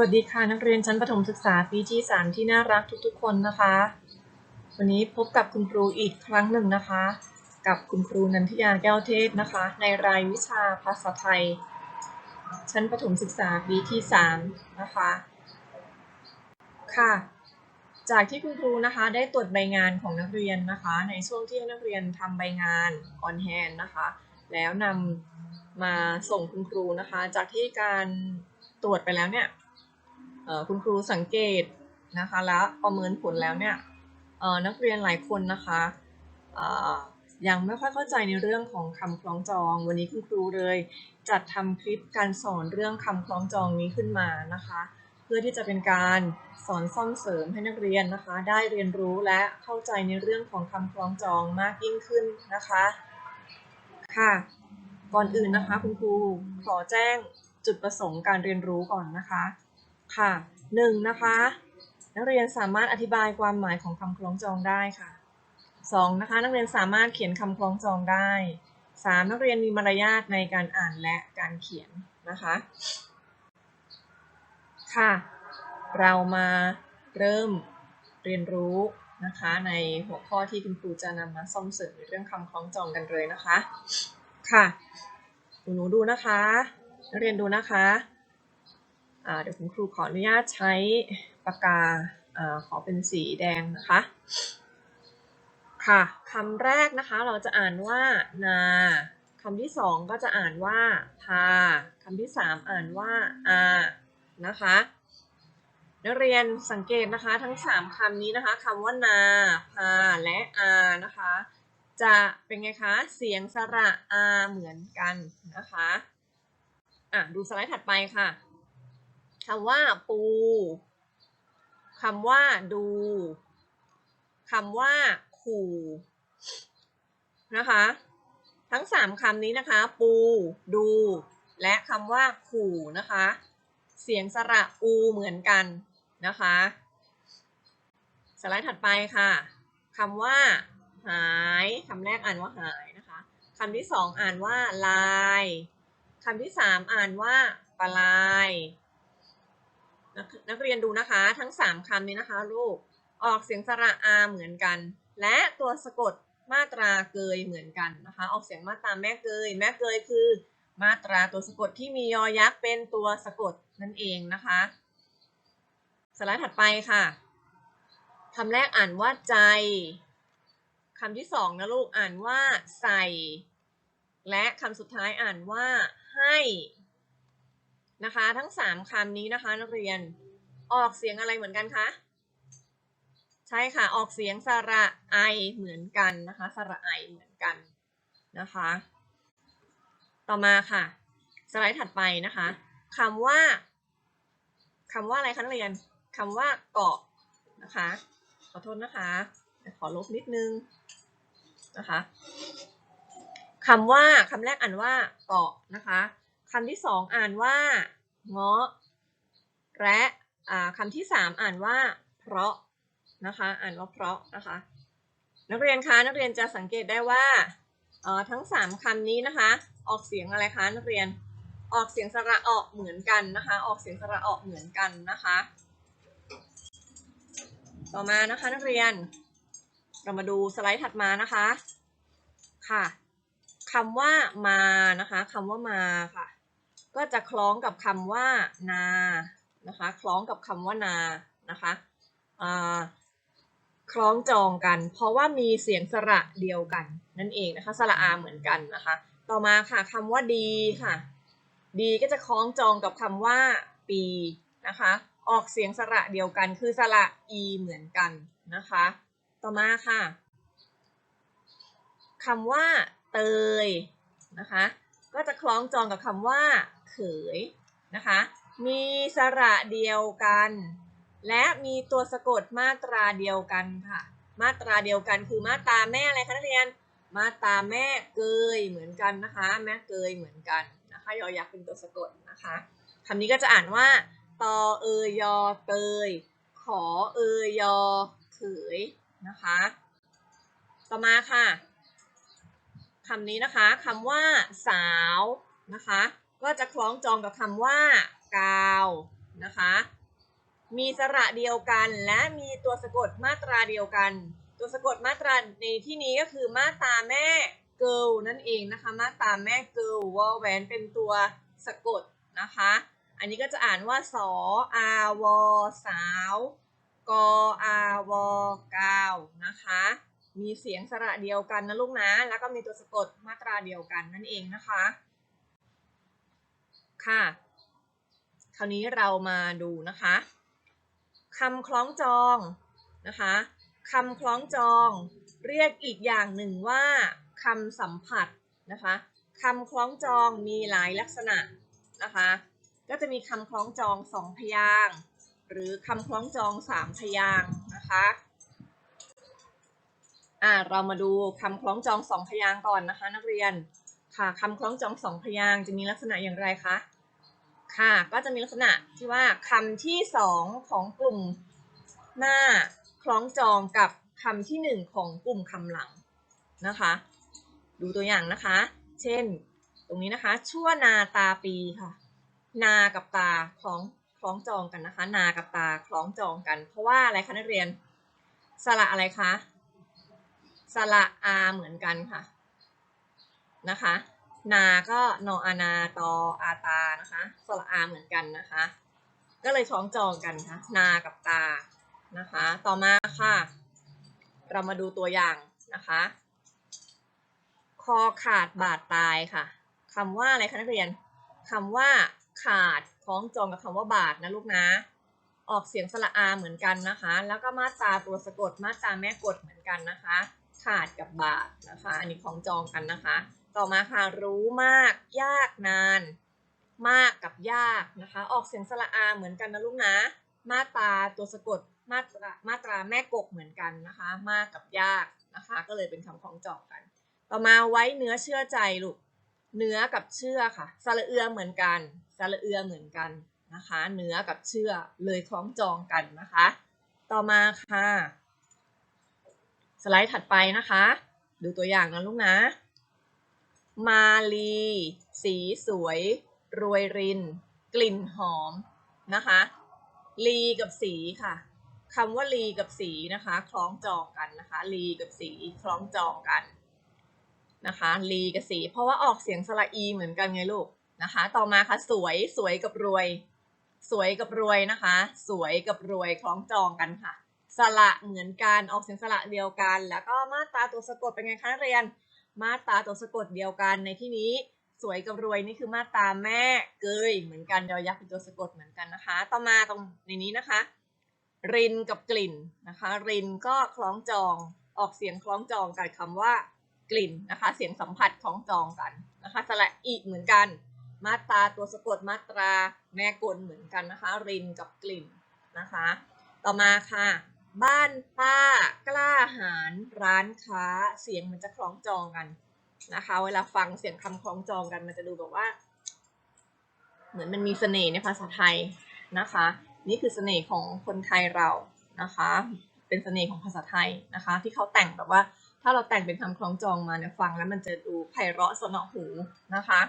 วัสดีค่ะ นักเรียนชั้นประถมศึกษาปีที่ 3 ที่น่ารักทุกๆ คนนะคะ วันนี้พบกับคุณครูอีกครั้งหนึ่งนะคะ กับคุณครูนันทิยาแก้วเทศนะคะ ในรายวิชาภาษาไทย ชั้นประถมศึกษาปีที่ 3 นะคะ ค่ะ จากที่คุณครูนะคะได้ตรวจใบงานของนักเรียนนะคะ ในช่วงที่นักเรียนทำใบงาน on hand นะคะ แล้วนำมาส่งคุณครูนะคะ จากที่การตรวจไปแล้วเนี่ย คุณครูสังเกตนะคะแล้วประเมินผลแล้วเนี่ยนักเรียนหลายคนนะคะยังไม่ค่อยเข้าใจในเรื่องของคำคล้องจอง วันนี้คุณครูเลยจัดทำคลิปการสอนเรื่องคำคล้องจองนี้ขึ้นมานะคะ เพื่อที่จะเป็นการสอนซ่อมเสริมให้นักเรียนนะคะ ได้เรียนรู้และเข้าใจในเรื่องของคำคล้องจองมากยิ่งขึ้นนะคะค่ะ ก่อนอื่นนะคะ คุณครูขอแจ้งจุดประสงค์การเรียนรู้ก่อนนะคะ ค่ะหนึ่งนะคะ นักเรียนสามารถอธิบายความหมายของคำคล้องจองได้ค่ะสองนะคะนักเรียนสามารถเขียนคำคล้องจองได้สามนักเรียนมีมารยาทในการอ่านและการเขียนนะคะ ค่ะ เรามาเริ่มเรียนรู้นะคะในหัวข้อที่คุณครูจะนำมาซ่อมเสริมในเรื่องคำคล้องจองกันเลยนะคะ ค่ะหนูดูนะคะ นักเรียนดูนะคะ เดี๋ยวคุณครูขออนุญาตใช้ปากกาขอเป็นสีแดงนะคะ ค่ะคำแรกนะคะเราจะอ่านว่านาคำที่สองก็จะอ่านว่าพาคำที่สามอ่านว่าอานะคะนักเรียนสังเกตนะคะทั้งสามคำนี้นะคะคำว่านา พา และอานะคะ จะเป็นไงคะเสียงสระอาเหมือนกันนะคะอะดูสไลด์ถัดไปค่ะ คำว่าปูคำว่าดูคำว่าขู่นะคะ ทั้งสามคำนี้นะคะ ปู ดู และคำว่าขู่นะคะ เสียงสระอูเหมือนกันนะคะ สไลด์ถัดไปค่ะคำว่า หายคำแรกอ่านว่าหายนะคะคำที่สองอ่านว่าลายคำที่สามอ่านว่าปลาย นักนักเรียนดูนะคะทั้งสามคำนี้นะคะลูกออกเสียงสระอาเหมือนกัน และตัวสะกดมาตราเกยเหมือนกันนะคะ ออกเสียงมาตราแม่เกย แม่เกยคือ มาตราตัวสะกดที่มียอยักษ์เป็นตัวสะกดนั่นเองนะคะสไลด์ถัดไปค่ะคำแรกอ่านว่าใจคำที่สองนะลูกอ่านว่าใส่ และคำสุดท้ายอ่านว่าให้ นะคะ ทั้งสามคำนี้นะคะนักเรียนออกเสียงอะไรเหมือนกันคะใช่ค่ะออกเสียงสระไอเหมือนกันนะคะสระไอเหมือนกันนะคะ ต่อมาค่ะ สไลด์ถัดไปนะคะคำว่าคำว่าอะไรคะนักเรียนคำว่าเกาะนะคะ ขอโทษนะคะ ขอลบนิดนึงนะคะคำว่าคำแรกอ่านว่าเกาะนะคะ คำที่สองอ่านว่าเงาะและคำที่สามอ่านว่า เพราะนะคะอ่านว่าเพราะนะคะนักเรียนคะนักเรียนจะสังเกตได้ว่าทั้งสามคำนี้นะคะ ออกเสียงอะไรคะนักเรียนออกเสียงสระออกเหมือนกันนะคะ ออกเสียงสระออกเหมือนกันนะคะ ต่อมานะคะนักเรียน เรามาดูสไลด์ถัดมานะคะค่ะคำว่ามานะคะคำว่ามาค่ะ ก็จะคล้องกับคำว่านานะคะคล้องกับคำว่านานะคะคล้องจองกัน เพราะว่ามีเสียงสระเดียวกันนั่นเองนะคะสระอาเหมือนกันนะคะ ต่อมาค่ะคำว่าดีค่ะ ดีก็จะคล้องจองกับคำว่าปีนะคะออกเสียงสระเดียวกันคือสระอีเหมือนกันนะคะ ต่อมาค่ะคำว่าเตยนะคะ ก็จะคล้องจองกับคำว่า เขยนะคะ มีสระเดียวกัน และมีตัวสะกดมาตราเดียวกันค่ะ มาตราเดียวกันคือมาตราแม่อะไรคะนักเรียน มาตราแม่เกยเหมือนกันนะคะ แม่เกยเหมือนกันนะคะยอยักษ์เป็นตัวสะกดนะคะคำนี้ก็จะอ่านว่าตอเอยยอเตย ขอเอยยอเขยนะคะ ต่อมาค่ะ คำนี้นะคะคำว่าสาวนะคะ ก็จะคล้องจองกับคำว่า กาวนะคะ มีสระเดียวกันและมีตัวสะกดมาตราเดียวกัน ตัวสะกดมาตราในที่นี้ก็คือมาตราแม่เกิลนั่นเองนะคะ มาตราแม่เกิลวอลแหวนเป็นตัวสะกดนะคะ อันนี้ก็จะอ่านว่าสออาวสาว กออาวกาวนะคะ มีเสียงสระเดียวกันนะลูกนะ แล้วก็มีตัวสะกดมาตราเดียวกันนั่นเองนะคะ ค่ะ คราวนี้เรามาดูนะคะคำคล้องจองนะคะคำคล้องจองเรียกอีกอย่างหนึ่งว่าคำสัมผัสนะคะคำคล้องจองมีหลายลักษณะนะคะ ก็จะมีคำคล้องจองสองพยางหรือคำคล้องจองสามพยางนะคะ อ่าเรามาดูคำคล้องจองสองพยางค์ก่อนนะคะนักเรียนค่ะคำคล้องจองสองพยางค์จะมีลักษณะอย่างไรคะค่ะก็จะมีลักษณะที่ว่าคำที่สองของกลุ่มหน้าคล้องจองกับคำที่หนึ่งของกลุ่มคำหลังนะคะ ดูตัวอย่างนะคะ เช่น ตรงนี้นะคะ ชั่วนาตาปีค่ะ นากับตาคล้องคล้องจองกันนะคะ นากับตาคล้องจองกัน เพราะว่าอะไรคะนักเรียนสระอะไรคะ สระอาเหมือนกันค่ะนะคะ นาก็นออานาตออาตานะคะสระอาเหมือนกันนะคะ ก็เลยคล้องจองกันค่ะนากับตานะคะ ต่อมาค่ะ เรามาดูตัวอย่างนะคะ คอขาดบาดตายค่ะคำว่าอะไรคะนักเรียนคำว่าขาดคล้องจองกับคำว่าบาดนะลูกนะ ออกเสียงสระอาเหมือนกันนะคะ แล้วก็มาตราตัวสะกดมาตราแม่กดเหมือนกันนะคะ ขาดกับบาดนะคะ อันนี้ของจองกันนะคะ ต่อมาค่ะรู้มากยากนาน มากกับยากนะคะ ออกเสียงสระอาเหมือนกันนะลูกนะ มาตราตัวสะกดมาตรามาตราแม่กกเหมือนกันนะคะ มากกับยากนะคะ ก็เลยเป็นคำของจองกัน ต่อมาไว้เนื้อเชื่อใจลูกเนื้อกับเชื่อค่ะสระเอือเหมือนกันสระเอือเหมือนกันนะคะ เนื้อกับเชื่อเลยคล้องจองกันนะคะ ต่อมาค่ะ ไลด์ถัดไปนะคะ ดูตัวอย่างนะลูกนะ มาลี สีสวย รวยริน กลิ่นหอมนะคะ ลีกับสีค่ะคำว่าลีกับสีนะคะ คล้องจองกันนะคะลีกับสีคล้องจองกันนะคะลีกับสี เพราะว่าออกเสียงสระอีเหมือนกันไงลูกนะคะ ต่อมาค่ะสวยสวยกับรวย สวยกับรวยนะคะ สวยกับรวยคล้องจองกันค่ะ สระเหมือนกันออกเสียงสระเดียวกัน แล้วก็มาตราตัวสะกดเป็นไงคะนักเรียน มาตราตัวสะกดเดียวกันในที่นี้สวยกับรวยนี่คือมาตราแม่เกยเหมือนกันยอยักษ์เป็นตัวสะกดเหมือนกันนะคะ ต่อมาตรงในนี้นะคะ รินกับกลิ่นนะคะ รินก็คล้องจองออกเสียงคล้องจองกับคำว่ากลิ่นนะคะ เสียงสัมผัสของจองกันนะคะสระอีเหมือนกัน มาตราตัวสะกดมาตราแม่กลเหมือนกันนะคะ รินกับกลิ่นนะคะ ต่อมาค่ะ บ้านป้ากล้าหาญร้านค้าเสียงมันจะคล้องจองกันนะคะ เวลาฟังเสียงคำคล้องจองกันมันจะดูแบบว่า เหมือนมันมีเสน่ห์ในภาษาไทยนะคะ นี่คือเสน่ห์ของคนไทยเรานะคะ เป็นเสน่ห์ของภาษาไทยนะคะ ที่เขาแต่งแบบว่า ถ้าเราแต่งเป็นคำคล้องจองมาเนี่ยฟังแล้วมันจะดูไพเราะสนอหูนะคะ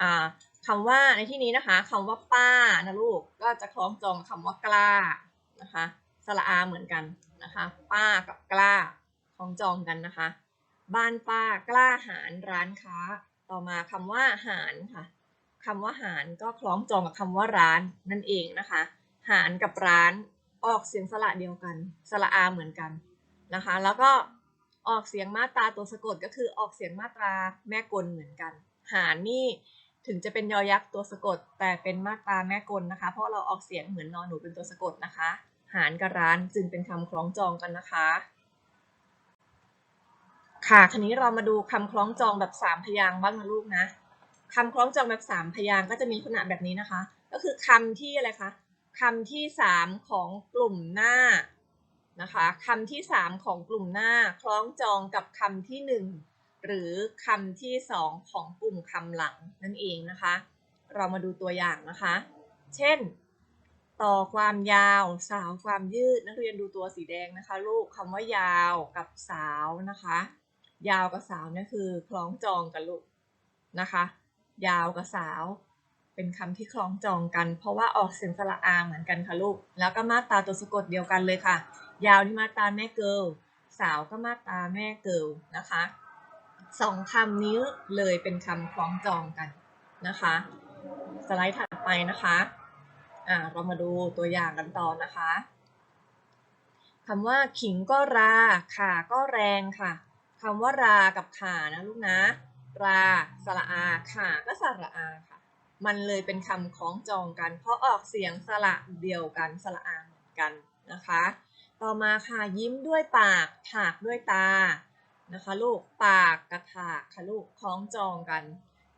อ่าคำว่าในที่นี้นะคะคำว่าป้านะลูกก็จะคล้องจองคำว่ากล้านะคะ สระอาเหมือนกันนะคะ ป้ากับกล้าคล้องจองกันนะคะ บ้านป้ากล้าหารร้านค้า ต่อมาคำว่าหารค่ะคำว่าหารก็คล้องจองกับคำว่าร้านนั่นเองนะคะ หารกับร้านออกเสียงสระเดียวกัน สระอาเหมือนกันนะคะ แล้วก็ออกเสียงมาตราตัวสะกดก็คือออกเสียงมาตราแม่กลเหมือนกัน หารนี่ถึงจะเป็นยอยักษ์ตัวสะกด แต่เป็นมาตราแม่กลนะคะ เพราะเราออกเสียงเหมือนนอนหนูเป็นตัวสะกดนะคะ หารกับร้านจึงเป็นคำคล้องจองกันนะคะ ค่ะคันนี้เรามาดูคำคล้องจองแบบสามพยางค์บ้างนะลูกนะคำคล้องจองแบบสามพยางค์ก็จะมีลักษณะแบบนี้นะคะ ก็คือคำที่อะไรคะคำที่สามของกลุ่มหน้านะคะคำที่สามของกลุ่มหน้าคล้องจองกับคำที่หนึ่งหรือคำที่สองของกลุ่มคำหลังนั่นเองนะคะ เรามาดูตัวอย่างนะคะ เช่น ต่อความยาว สาวความยืดนักเรียนดูตัวสีแดงนะคะลูกคำว่ายาวกับสาวนะคะ ยาวกับสาวเนี่ยคือคล้องจองกันลูกนะคะ ยาวกับสาว เป็นคำที่คล้องจองกัน เพราะว่าออกเสียงสระอาเหมือนกันค่ะลูก แล้วก็มาตราตัวสะกดเดียวกันเลยค่ะ ยาวที่มาตราแม่เกิลสาวก็มาตราแม่เกิลนะคะสองคำนี้เลยเป็นคำคล้องจองกันนะคะ สไลด์ถัดไปนะคะ อ่าเรามาดูตัวอย่างกันต่อนะคะคำว่าขิงก็ราขาก็แรงค่ะคำว่ารากับขานะลูกนะ ราสระอาขาก็สระอาค่ะ มันเลยเป็นคำคล้องจองกัน เพราะออกเสียงสระเดียวกันสระอาเหมือนกันนะคะ ต่อมาค่ะยิ้มด้วยปากถากด้วยตานะคะลูกปากกับถากค่ะลูกคล้องจองกัน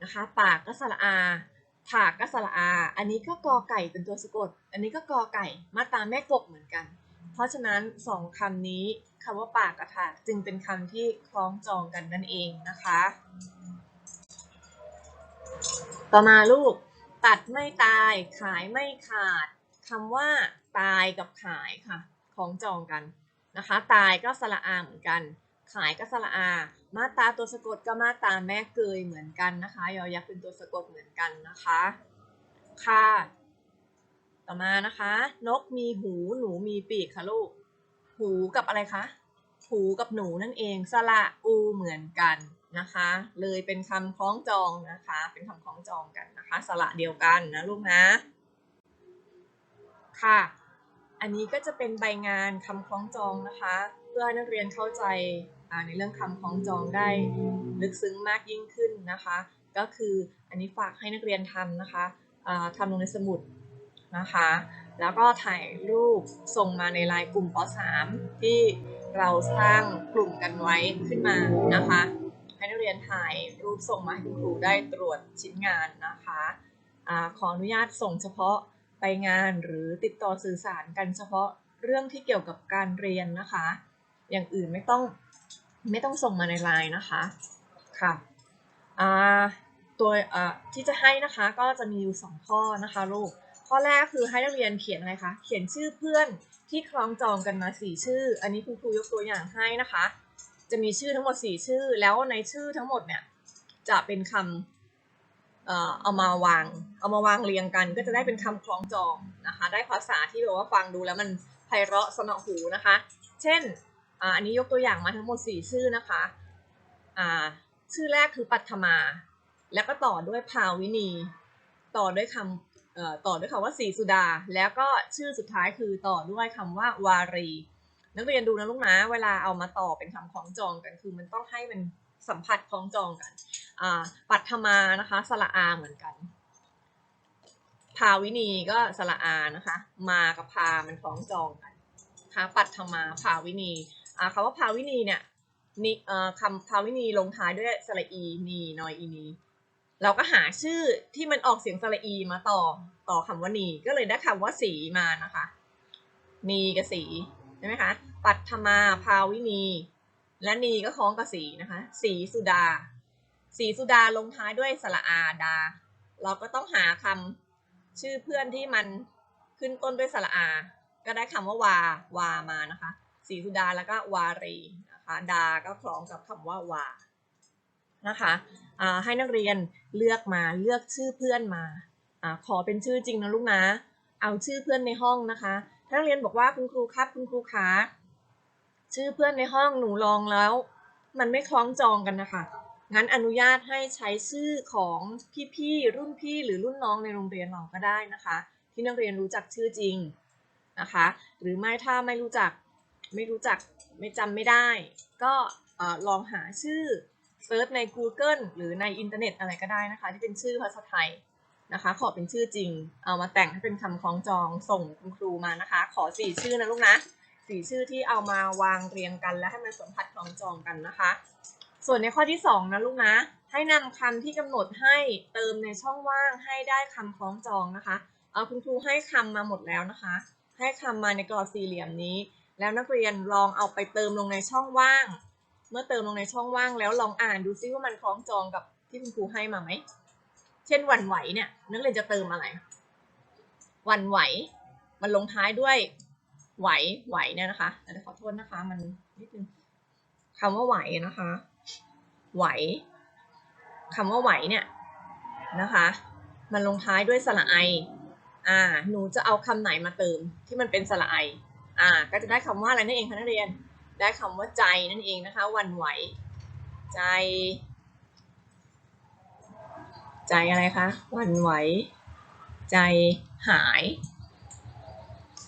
นะคะ ปากก็สระอา ถากก็สระอา อันนี้ก็กอไก่เป็นตัวสะกด อันนี้ก็กอไก่มาตาแม่กบเหมือนกัน เพราะฉะนั้นสองคำนี้คำว่าปากกับถากจึงเป็นคำที่คล้องจองกันนั่นเองนะคะ ต่อมาลูก ตัดไม่ตาย ขายไม่ขาดคำว่า ตายกับขายค่ะ คล้องจองกันนะคะ ตายก็สระอาเหมือนกัน ขายก็สระอา มาตราตัวสะกดก็มาตราแม่เกยเหมือนกันนะคะ ยอยักษ์เป็นตัวสะกดเหมือนกันนะคะ ค่ะ ต่อมานะคะ นกมีหูหนูมีปีกค่ะลูก หูกับอะไรคะ หูกับหนูนั่นเอง สระอูเหมือนกันนะคะ เลยเป็นคำคล้องจองนะคะ เป็นคำคล้องจองกันนะคะ สระเดียวกันนะลูกนะ ค่ะ อันนี้ก็จะเป็นใบงานคำคล้องจองนะคะ เพื่อนักเรียนเข้าใจ ในเรื่องคำคล้องจองได้ลึกซึ้งมากยิ่งขึ้นนะคะ ก็คืออันนี้ฝากให้นักเรียนทำนะคะทำลงในสมุดนะคะ แล้วก็ถ่ายรูปส่งมาในไลน์กลุ่มป .3 ที่เราสร้างกลุ่มกันไว้ขึ้นมานะคะ ให้นักเรียนถ่ายรูปส่งมาให้คุณครูได้ตรวจชิ้นงานนะคะอะขออนุญาตส่งเฉพาะไปงานหรือติดต่อสื่อสารกันเฉพาะเรื่องที่เกี่ยวกับการเรียนนะคะ อย่างอื่นไม่ต้อง ไม่ต้องส่งมาในไลน์นะคะ ค่ะตัวที่จะให้นะคะก็จะมีอยู่ 2 ข้อนะคะลูก ข้อแรกคือให้นักเรียนเขียนอะไรคะ เขียนชื่อเพื่อนที่คล้องจองกันมา 4 ชื่อ อันนี้คุณครูยกตัวอย่างให้นะคะ จะมีชื่อทั้งหมด 4 ชื่อ แล้วในชื่อทั้งหมดเนี่ยจะเป็นคำเอามาวาง เอามาวางเรียงกัน ก็จะได้เป็นคำคล้องจองนะคะ ได้ภาษาที่แบบว่าฟังดูแล้วมันไพเราะสนอหูนะคะ เช่น อันนี้ยกตัวอย่างมาทั้งหมด 4 ชื่อนะคะชื่อแรกคือปัทมา แล้วก็ต่อด้วยภาวินี ต่อด้วยคำต่อด้วยคำว่าสีสุดา แล้วก็ชื่อสุดท้ายคือต่อด้วยคำว่าวารี นักเรียนดูนะลูกนะ เวลาเอามาต่อเป็นคำคล้องจองกัน คือมันต้องให้มันสัมผัสคล้องจองกันปัทมานะคะสระอาเหมือนกันภาวินีก็สระอานะคะ มากับพามันคล้องจองกันค่ะปัทมาภาวินี คำว่าภาวินีเนี่ยนี่คำภาวินีลงท้ายด้วยสระอีนีนอยอีนีเราก็หาชื่อที่มันออกเสียงสระอีมาต่อต่อคำว่านีก็เลยได้คำว่าสีมานะคะ นีกับสีใช่ไหมคะปัทมาภาวินี และนีก็คล้องกับสีนะคะสีสุดา สีสุดาลงท้ายด้วยสระอาดา เราก็ต้องหาคำชื่อเพื่อนที่มันขึ้นต้นด้วยสระอา ก็ได้คำว่าวา วามานะคะ สีสุดาแล้วก็วารีนะคะดาก็คล้องกับคำว่าวานะคะให้นักเรียนเลือกมาเลือกชื่อเพื่อนมาอขอเป็นชื่อจริงนะลูกนะ เอาชื่อเพื่อนในห้องนะคะถ้านักเรียนบอกว่าคุณครูครับคุณครูคะชื่อเพื่อนในห้องหนูลองแล้ว มันไม่คล้องจองกันนะคะงั้นอนุญาตให้ใช้ชื่อของพี่ๆรุ่นพี่หรือรุ่นน้องในโรงเรียนเราก็ได้นะคะ ที่นักเรียนรู้จักชื่อจริงนะคะ หรือไม่ถ้าไม่รู้จัก ไม่รู้จักไม่จำไม่ได้ ก็ลองหาชื่อเซิร์ชใน Google หรือในอินเทอร์เน็ตอะไรก็ได้นะคะ ที่เป็นชื่อภาษาไทยนะคะ ขอเป็นชื่อจริง เอามาแต่งให้เป็นคำคล้องจองส่งคุณครูมานะคะ ขอสี่ชื่อนะลูกนะสี่ชื่อที่เอามาวางเรียงกันและให้มันสัมผัสคล้องจองกันนะคะ ส่วนในข้อที่ 2 นะลูกนะ ให้นำคำที่กำหนดให้เติมในช่องว่างให้ได้คำคล้องจองนะคะ เอาคุณครูให้คำมาหมดแล้วนะคะ ให้คำมาในกรอบสี่เหลี่ยมนี้ แล้วนักเรียนลองเอาไปเติมลงในช่องว่าง เมื่อเติมลงในช่องว่างแล้วลองอ่านดูซิว่ามันคล้องจองกับที่คุณครูให้มาไหม เช่นวันไหวเนี่ยนักเรียนจะเติมอะไร วันไหว มันลงท้ายด้วยไหวไหวเนี่ยนะคะแต่ขอโทษนะคะ มันนิดนึงคำว่าไหวนะคะ ไหวคำว่าไหวเนี่ยนะคะ มันลงท้ายด้วยสระไอ อ่า หนูจะเอาคำไหนมาเติมที่มันเป็นสระไอ อ่าก็จะได้คำว่าอะไรนั่นเองคะนักเรียน ได้คำว่าใจนั่นเองนะคะวันไหว ใจ ใจอะไรคะวันไหว ใจหาย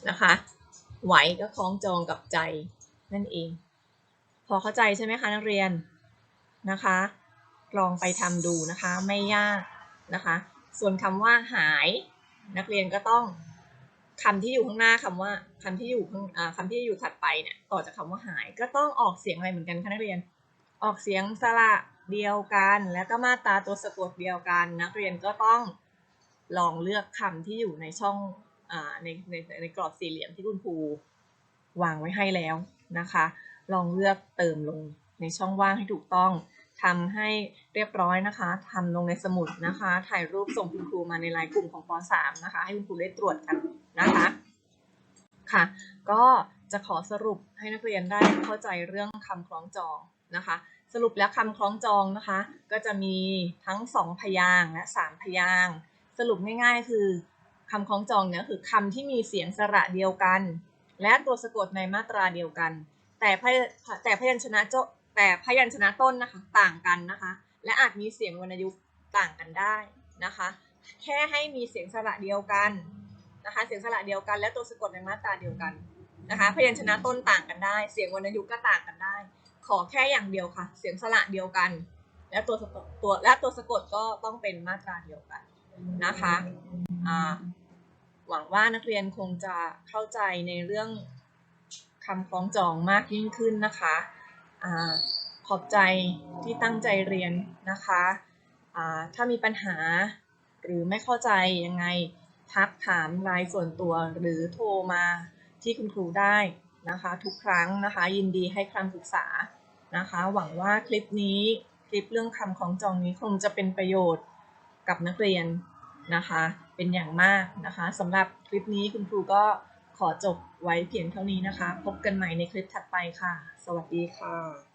นะคะไหวก็คล้องจองกับใจนั่นเอง พอเข้าใจใช่ไหมคะนักเรียนนะคะ ลองไปทำดูนะคะไม่ยากนะคะ ส่วนคำว่าหาย นักเรียนก็ต้อง คำที่อยู่ข้างหน้าคำว่าคำที่อยู่ข้างอ่าคำที่อยู่ถัดไปเนี่ยต่อจากคำว่าหาย ก็ต้องออกเสียงอะไรเหมือนกันคะนักเรียน ออกเสียงสระเดียวกัน แล้วก็มาตราตัวสะกดเดียวกัน นักเรียนก็ต้องลองเลือกคำที่อยู่ในช่องอในในในกรอบสี่เหลี่ยมที่คุณครูวางไว้ให้แล้วนะคะ ลองเลือกเติมลงในช่องว่างให้ถูกต้องทำให้เรียบร้อยนะคะ ทำลงในสมุดนะคะ ถ่ายรูปส่งคุณครูมาในไลน์กลุ่มของป .3 นะคะ ให้คุณครูได้ตรวจกัน นะคะค่ะ ก็จะขอสรุปให้นักเรียนได้เข้าใจเรื่องคำคล้องจองนะคะ สรุปแล้วคำคล้องจองนะคะ ก็จะมีทั้ง 2 พยางและ 3 พยาง สรุปง่ายๆ คือคำคล้องจองเนี่ยคือคำที่มีเสียงสระเดียวกัน และตัวสะกดในมาตราเดียวกัน แต่พแต่พยัญชนะโจแต่พยัญชนะต้นนะคะต่างกันนะคะ และอาจมีเสียงวรรณยุกต์ต่างกันได้นะคะ แค่ให้มีเสียงสระเดียวกัน นะคะเสียงสระเดียวกัน และตัวสะกดในมาตราเดียวกันนะคะพยัญชนะต้นต่างกันได้ เสียงวรรณยุกต์ก็ต่างกันได้ ขอแค่อย่างเดียวค่ะ เสียงสระเดียวกัน และตัวสะกดตัวและตัวสะกดก็ต้องเป็นมาตราเดียวกันนะคะหวังว่านักเรียนคงจะเข้าใจในเรื่องคำคล้องจองมากยิ่งขึ้นนะคะอขอบใจที่ตั้งใจเรียนนะคะ ถ้ามีปัญหาหรือไม่เข้าใจยังไง ทักถามไลน์ส่วนตัวหรือโทรมาที่คุณครูได้นะคะ ทุกครั้งนะคะ ยินดีให้คำปรึกษานะคะ หวังว่าคลิปนี้คลิปเรื่องคำของจองนี้คงจะเป็นประโยชน์กับนักเรียนนะคะ เป็นอย่างมากนะคะสำหรับคลิปนี้คุณครูก็ขอจบไว้เพียงเท่านี้นะคะ พบกันใหม่ในคลิปถัดไปค่ะ สวัสดีค่ะ